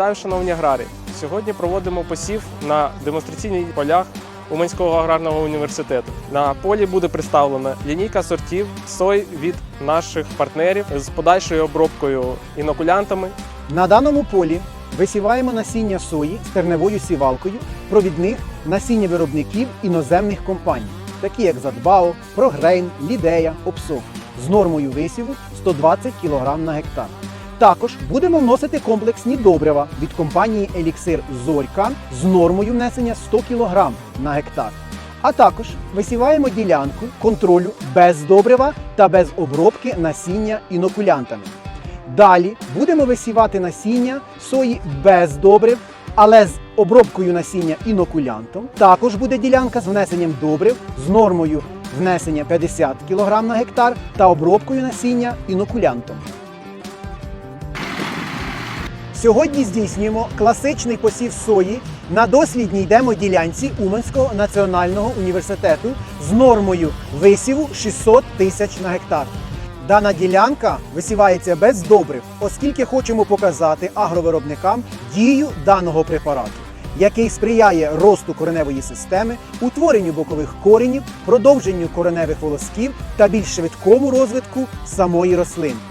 Вітаю, шановні аграрії! Сьогодні проводимо посів на демонстраційних полях Уманського аграрного університету. На полі буде представлена лінійка сортів сой від наших партнерів з подальшою обробкою інокулянтами. На даному полі висіваємо насіння сої з терневою сівалкою провідних насіння виробників іноземних компаній, такі як Задбао, Прогрейн, Лідея, Опсо, з нормою висіву 120 кг на гектар. Також будемо вносити комплексні добрива від компанії Еліксир Зорька з нормою внесення 100 кг на гектар. А також висіваємо ділянку контролю без добрива та без обробки насіння інокулянтами. Далі будемо висівати насіння сої без добрив, але з обробкою насіння інокулянтом. Також буде ділянка з внесенням добрив з нормою внесення 50 кг на гектар та обробкою насіння інокулянтом. Сьогодні здійснюємо класичний посів сої на дослідній демоділянці Уманського національного університету з нормою висіву 600 тисяч на гектар. Дана ділянка висівається без добрив, оскільки хочемо показати агровиробникам дію даного препарату, який сприяє росту кореневої системи, утворенню бокових коренів, продовженню кореневих волосків та більш швидкому розвитку самої рослини.